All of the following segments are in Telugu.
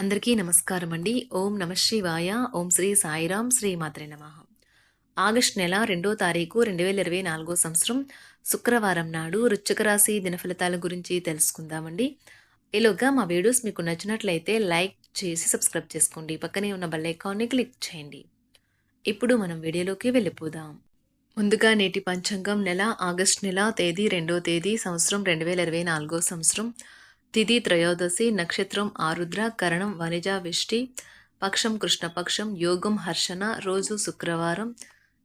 అందరికీ నమస్కారం అండి ఓం నమ శివాయ. ఓం శ్రీ సాయిరాం శ్రీ మాత్రే నమ. ఆగస్ట్ నెల రెండో తారీఖు రెండు వేల ఇరవై నాలుగో సంవత్సరం శుక్రవారం నాడు వృశ్చిక రాశి దినఫలితాల గురించి తెలుసుకుందామండి. ఈలోగా మా వీడియోస్ మీకు నచ్చినట్లయితే లైక్ చేసి సబ్స్క్రైబ్ చేసుకోండి. పక్కనే ఉన్న బెల్ ఐకాన్ని క్లిక్ చేయండి. ఇప్పుడు మనం వీడియోలోకి వెళ్ళిపోదాం. ముందుగా నేటి పంచాంగం నెల ఆగస్ట్ నెల తేదీ రెండో తేదీ సంవత్సరం రెండు వేల ఇరవై నాలుగో సంవత్సరం. తిథి త్రయోదశి నక్షత్రం ఆరుద్ర కరణం వనిజావిష్టి పక్షం కృష్ణపక్షం యోగం హర్షణ రోజు శుక్రవారం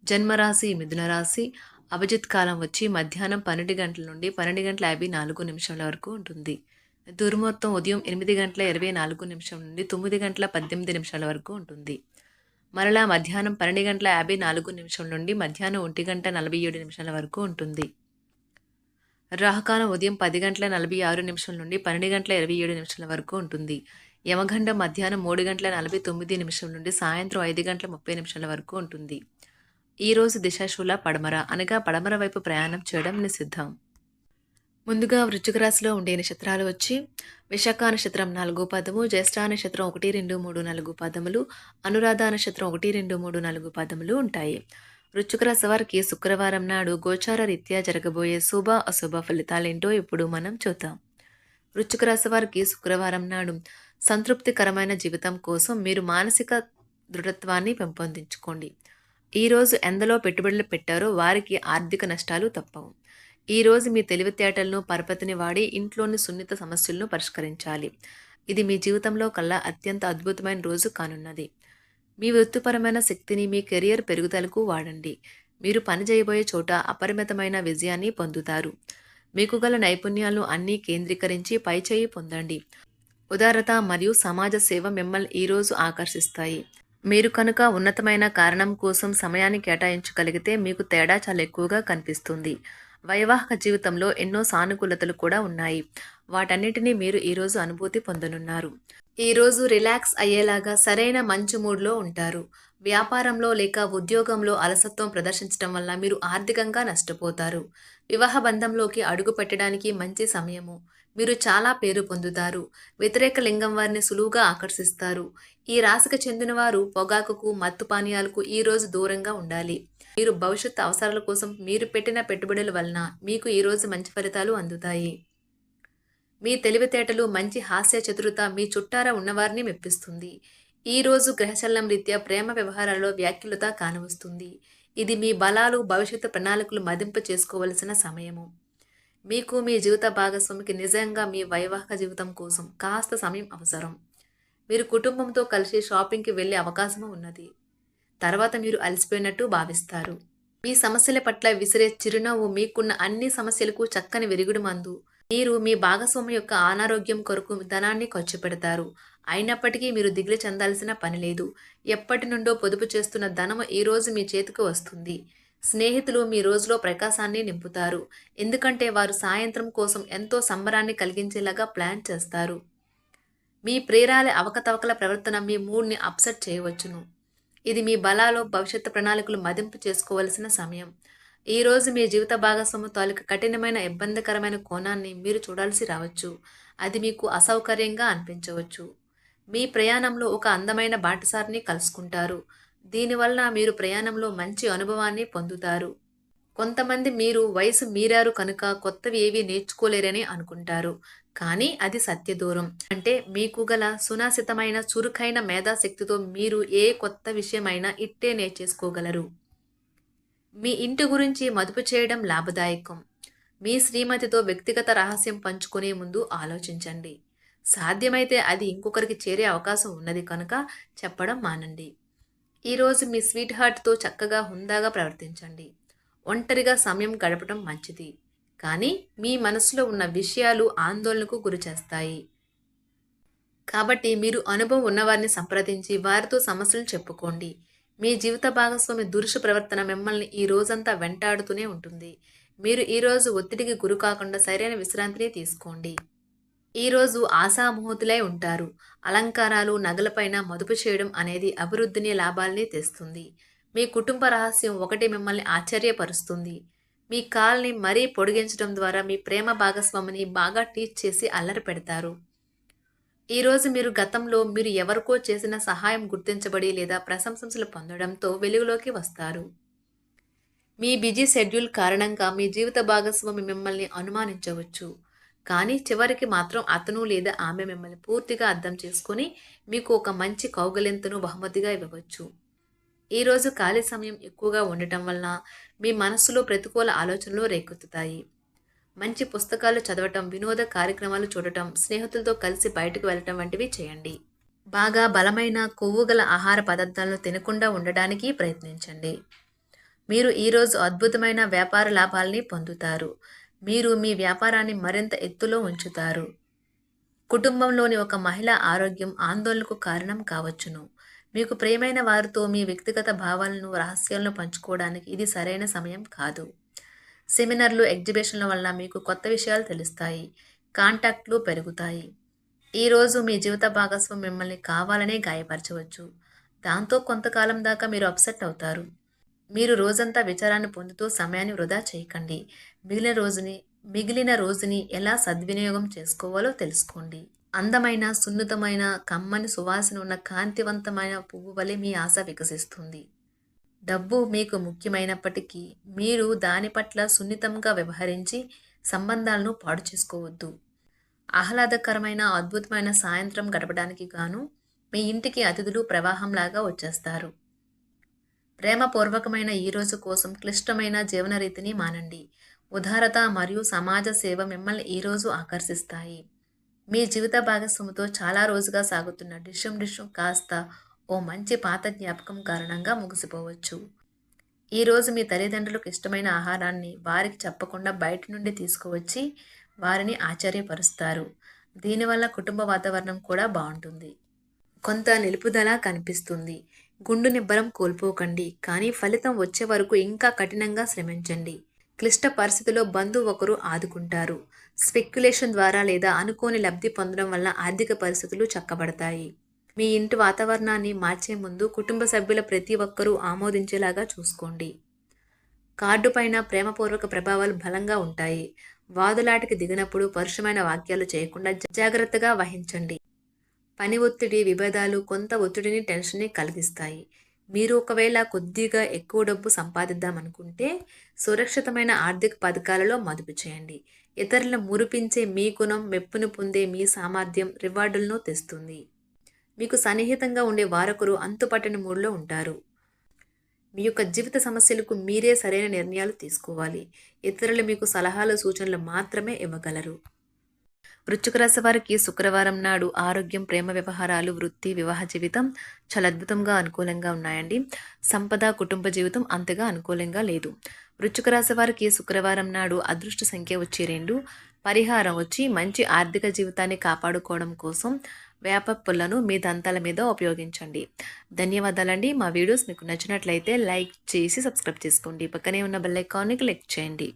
జన్మరాశి మిథునరాశి అభిజిత్ కాలం వచ్చి మధ్యాహ్నం పన్నెండు గంటల నుండి పన్నెండు గంటల యాభై నాలుగు నిమిషాల వరకు ఉంటుంది. దుర్ముహూర్తం ఉదయం ఎనిమిది గంటల ఇరవై నాలుగు నిమిషం నుండి తొమ్మిది గంటల పద్దెనిమిది నిమిషాల వరకు ఉంటుంది. మరలా మధ్యాహ్నం పన్నెండు గంటల యాభై నాలుగు నిమిషం నుండి మధ్యాహ్నం ఒంటి గంట నలభై ఏడు నిమిషాల వరకు ఉంటుంది. రాహకాలం ఉదయం పది గంటల నలభై ఆరు నిమిషం నుండి పన్నెండు గంటల ఇరవై ఏడు నిమిషాల వరకు ఉంటుంది. యమగండ మధ్యాహ్నం మూడు గంటల నలభై తొమ్మిది నిమిషం నుండి సాయంత్రం ఐదు గంటల ముప్పై నిమిషాల వరకు ఉంటుంది. ఈ రోజు దిశాశూల పడమర అనగా పడమర వైపు ప్రయాణం చేయడం నిషిద్ధం. ముందుగా వృశ్చిక రాశిలో ఉండే నక్షత్రాలు వచ్చి విశాఖ నక్షత్రం నాలుగు పదము జ్యేష్ఠ నక్షత్రం ఒకటి రెండు మూడు నాలుగు పదములు అనురాధ నక్షత్రం ఒకటి రెండు మూడు నాలుగు పదములు ఉంటాయి. వృశ్చిక రాశి వారికి శుక్రవారం నాడు గోచార రీత్యా జరగబోయే శుభ అశుభ ఫలితాలేంటో ఇప్పుడు మనం చూద్దాం. వృశ్చిక రాశి వారికి శుక్రవారం నాడు సంతృప్తికరమైన జీవితం కోసం మీరు మానసిక దృఢత్వాన్ని పెంపొందించుకోండి. ఈరోజు ఎందలో పెట్టుబడులు పెట్టారో వారికి ఆర్థిక నష్టాలు తప్పవు. ఈరోజు మీ తెలివితేటలను పరపతిని వాడి ఇంట్లోని సున్నిత సమస్యలను పరిష్కరించాలి. ఇది మీ జీవితంలో కల్లా అత్యంత అద్భుతమైన రోజు కానున్నది. మీ వృత్తిపరమైన శక్తిని మీ కెరియర్ పెరుగుదలకు వాడండి. మీరు పని చేయబోయే చోట అపరిమితమైన విజయాన్ని పొందుతారు. మీకు గల నైపుణ్యాలను అన్నీ కేంద్రీకరించి పైచేయి పొందండి. ఉదారత మరియు సమాజ సేవ మిమ్మల్ని ఈరోజు ఆకర్షిస్తాయి. మీరు కనుక ఉన్నతమైన కారణం కోసం సమయాన్ని కేటాయించగలిగితే మీకు తేడా చాలా ఎక్కువగా కనిపిస్తుంది. వైవాహిక జీవితంలో ఎన్నో సానుకూలతలు కూడా ఉన్నాయి. వాటన్నిటినీ మీరు ఈరోజు అనుభూతి పొందనున్నారు. ఈరోజు రిలాక్స్ అయ్యేలాగా సరైన మంచి మూడ్లో ఉంటారు. వ్యాపారంలో లేక ఉద్యోగంలో అలసత్వం ప్రదర్శించడం వల్ల మీరు ఆర్థికంగా నష్టపోతారు. వివాహ బంధంలోకి అడుగు పెట్టడానికి మంచి సమయము. మీరు చాలా పేరు పొందుతారు. వ్యతిరేక లింగం వారిని సులువుగా ఆకర్షిస్తారు. ఈ రాశికి చెందిన వారు పొగాకుకు మత్తు పానీయాలకు ఈరోజు దూరంగా ఉండాలి. మీరు భవిష్యత్ అవసరాల కోసం మీరు పెట్టిన పెట్టుబడుల వలన మీకు ఈరోజు మంచి ఫలితాలు అందుతాయి. మీ తెలివితేటలు మంచి హాస్య చతురత మీ చుట్టారా ఉన్నవారిని మెప్పిస్తుంది. ఈరోజు గ్రహచలనం రీత్యా ప్రేమ వ్యవహారాల్లో వ్యాఖ్యలత కానవస్తుంది. ఇది మీ బలాలు భవిష్యత్తు ప్రణాళికలు మదింపు చేసుకోవలసిన సమయము. మీకు మీ జీవిత భాగస్వామికి నిజంగా మీ వైవాహిక జీవితం కోసం కాస్త సమయం అవసరం. మీరు కుటుంబంతో కలిసి షాపింగ్కి వెళ్ళే అవకాశం ఉన్నది. తర్వాత మీరు అలసిపోయినట్టు భావిస్తారు. మీ సమస్యల పట్ల విసిరే చిరునవ్వు మీకున్న అన్ని సమస్యలకు చక్కని వెరుగుడు మందు. మీరు మీ భాగస్వామి యొక్క అనారోగ్యం కొరకు ధనాన్ని ఖర్చు పెడతారు అయినప్పటికీ మీరు దిగులు చెందాల్సిన పని లేదు. ఎప్పటి నుండో పొదుపు చేస్తున్న ధనము ఈ రోజు మీ చేతికి వస్తుంది. స్నేహితులు మీ రోజులో ప్రకాశాన్ని నింపుతారు. ఎందుకంటే వారు సాయంత్రం కోసం ఎంతో సంబరాన్ని కలిగించేలాగా ప్లాన్ చేస్తారు. మీ ప్రేరాల అవకతవకల ప్రవర్తన మీ మూడ్ని అప్సెట్ చేయవచ్చును. ఇది మీ బలాలో భవిష్యత్తు ప్రణాళికలు మదింపు చేసుకోవలసిన సమయం. ఈరోజు మీ జీవిత భాగస్వామి తాలూకు కఠినమైన ఇబ్బందికరమైన కోణాన్ని మీరు చూడాల్సి రావచ్చు. అది మీకు అసౌకర్యంగా అనిపించవచ్చు. మీ ప్రయాణంలో ఒక అందమైన బాటసారిని కలుసుకుంటారు. దీనివల్ల మీరు ప్రయాణంలో మంచి అనుభవాన్ని పొందుతారు. కొంతమంది మీరు వయసు మీరారు కనుక కొత్తవి ఏవి నేర్చుకోలేరని అనుకుంటారు. కానీ అది సత్యదూరం. అంటే మీకు గల సునాసితమైన చురుకైన మేధాశక్తితో మీరు ఏ కొత్త విషయమైనా ఇట్టే నేర్చేసుకోగలరు. మీ ఇంటి గురించి మదుపు చేయడం లాభదాయకం. మీ శ్రీమతితో వ్యక్తిగత రహస్యం పంచుకునే ముందు ఆలోచించండి. సాధ్యమైతే అది ఇంకొకరికి చేరే అవకాశం ఉన్నది కనుక చెప్పడం మానండి. ఈరోజు మీ స్వీట్ హార్ట్తో చక్కగా హుందాగా ప్రవర్తించండి. ఒంటరిగా సమయం గడపడం మంచిది. కానీ మీ మనసులో ఉన్న విషయాలు ఆందోళనకు గురిచేస్తాయి కాబట్టి మీరు అనుభవం ఉన్నవారిని సంప్రదించి వారితో సమస్యలు చెప్పుకోండి. మీ జీవిత భాగస్వామి దురుష ప్రవర్తన మిమ్మల్ని ఈ రోజంతా వెంటాడుతూనే ఉంటుంది. మీరు ఈరోజు ఒత్తిడికి గురి కాకుండా సరైన విశ్రాంతిని తీసుకోండి. ఈరోజు ఆశామూహతులై ఉంటారు. అలంకారాలు నగలపైన మదుపు చేయడం అనేది అభివృద్ధిని లాభాల్ని తెస్తుంది. మీ కుటుంబ రహస్యం ఒకటి మిమ్మల్ని ఆశ్చర్యపరుస్తుంది. మీ కాల్ని మరీ పొడిగించడం ద్వారా మీ ప్రేమ భాగస్వామిని బాగా టీచ్ చేసి అల్లరి పెడతారు. ఈరోజు మీరు గతంలో మీరు ఎవరికో చేసిన సహాయం గుర్తించబడి లేదా ప్రశంసలు పొందడంతో వెలుగులోకి వస్తారు. మీ బిజీ షెడ్యూల్ కారణంగా మీ జీవిత భాగస్వామి మిమ్మల్ని అనుమానించవచ్చు. కానీ చివరికి మాత్రం అతను లేదా ఆమె మిమ్మల్ని పూర్తిగా అర్థం చేసుకొని మీకు ఒక మంచి కౌగలింతను బహుమతిగా ఇవ్వవచ్చు. ఈరోజు ఖాళీ సమయం ఎక్కువగా ఉండటం వలన మీ మనస్సులో ప్రతికూల ఆలోచనలు రేకెత్తుతాయి. మంచి పుస్తకాలు చదవటం వినోద కార్యక్రమాలు చూడటం స్నేహితులతో కలిసి బయటకు వెళ్ళటం వంటివి చేయండి. బాగా బలమైన కొవ్వు గల ఆహార పదార్థాలను తినకుండా ఉండడానికి ప్రయత్నించండి. మీరు ఈరోజు అద్భుతమైన వ్యాపార లాభాలని పొందుతారు. మీరు మీ వ్యాపారాన్ని మరింత ఎత్తులో ఉంచుతారు. కుటుంబంలోని ఒక మహిళ ఆరోగ్యం ఆందోళనకు కారణం కావచ్చును. మీకు ప్రియమైన వారితో మీ వ్యక్తిగత భావాలను రహస్యాలను పంచుకోవడానికి ఇది సరైన సమయం కాదు. సెమినార్లు ఎగ్జిబిషన్ల వల్ల మీకు కొత్త విషయాలు తెలుస్తాయి. కాంటాక్ట్లు పెరుగుతాయి. ఈరోజు మీ జీవిత భాగస్వామి మిమ్మల్ని కావాలనే గాయపరచవచ్చు. దాంతో కొంతకాలం దాకా మీరు అప్సెట్ అవుతారు. మీరు రోజంతా విచారాన్ని పొందుతూ సమయాన్ని వృధా చేయకండి. మిగిలిన రోజుని మిగిలిన రోజుని ఎలా సద్వినియోగం చేసుకోవాలో తెలుసుకోండి. అందమైన సున్నితమైన కమ్మని సువాసన ఉన్న కాంతివంతమైన పువ్వు వలె మీ ఆశ వికసిస్తుంది. డబ్బు మీకు ముఖ్యమైనప్పటికీ మీరు దాని పట్ల సున్నితంగా వ్యవహరించి సంబంధాలను పాడు చేసుకోవద్దు. ఆహ్లాదకరమైన అద్భుతమైన సాయంత్రం గడపడానికి గాను మీ ఇంటికి అతిథులు ప్రవాహంలాగా వచ్చేస్తారు. ప్రేమపూర్వకమైన ఈ రోజు కోసం క్లిష్టమైన జీవన రీతిని మానండి. ఉదారత మరియు సమాజ సేవ మిమ్మల్ని ఈరోజు ఆకర్షిస్తాయి. మీ జీవిత భాగస్వామితో చాలా రోజుగా సాగుతున్న డిషం డిషం కాస్త ఓ మంచి పాత జ్ఞాపకం కారణంగా ముగిసిపోవచ్చు. ఈరోజు మీ తల్లిదండ్రులకు ఇష్టమైన ఆహారాన్ని వారికి చెప్పకుండా బయట నుండి తీసుకువచ్చి వారిని ఆశ్చర్యపరుస్తారు. దీనివల్ల కుటుంబ వాతావరణం కూడా బాగుంటుంది. కొంత నిలుపుదల కనిపిస్తుంది. గుండు నిబ్బరం కోల్పోకండి. కానీ ఫలితం వచ్చే వరకు ఇంకా కఠినంగా శ్రమించండి. క్లిష్ట పరిస్థితిలో బంధువు ఒకరు ఆదుకుంటారు. స్పెక్యులేషన్ ద్వారా లేదా అనుకోని లబ్ధి పొందడం వల్ల ఆర్థిక పరిస్థితులు చక్కబడతాయి. మీ ఇంటి వాతావరణాన్ని మార్చే ముందు కుటుంబ సభ్యుల ప్రతి ఒక్కరూ ఆమోదించేలాగా చూసుకోండి. కార్డు పైన ప్రేమపూర్వక ప్రభావాలు బలంగా ఉంటాయి. వాదులాటికి దిగినప్పుడు పరుషమైన వాక్యాలు చేయకుండా జాగ్రత్తగా వహించండి. పని ఒత్తిడి విభేదాలు కొంత ఒత్తిడిని టెన్షన్ని కలిగిస్తాయి. మీరు ఒకవేళ కొద్దిగా ఎక్కువ డబ్బు సంపాదిద్దామనుకుంటే సురక్షితమైన ఆర్థిక పథకాలలో మదుపు చేయండి. ఇతరులను మురిపించే మీ గుణం మెప్పును పొందే మీ సామర్థ్యం రివార్డులను తెస్తుంది. మీకు సన్నిహితంగా ఉండే వారొకరు అంతుపట్టని మూడులో ఉంటారు. మీ యొక్క జీవిత సమస్యలకు మీరే సరైన నిర్ణయాలు తీసుకోవాలి. ఇతరులు మీకు సలహాలు సూచనలు మాత్రమే ఇవ్వగలరు. వృశ్చిక రాశి వారికి శుక్రవారం నాడు ఆరోగ్యం ప్రేమ వ్యవహారాలు వృత్తి వివాహ జీవితం చాలా అద్భుతంగా అనుకూలంగా ఉన్నాయండి. సంపద కుటుంబ జీవితం అంతగా అనుకూలంగా లేదు. వృశ్చిక రాశి వారికి శుక్రవారం నాడు అదృష్ట సంఖ్య వచ్చి రెండు. పరిహారం వచ్చి మంచి ఆర్థిక జీవితాన్ని కాపాడుకోవడం కోసం వేప పుల్లను మీ దంతాల మీద ఉపయోగించండి. ధన్యవాదాలండి. మా వీడియోస్ మీకు నచ్చినట్లయితే లైక్ చేసి సబ్స్క్రైబ్ చేసుకోండి. పక్కనే ఉన్న బెల్ ఐకాన్ని క్లిక్ చేయండి.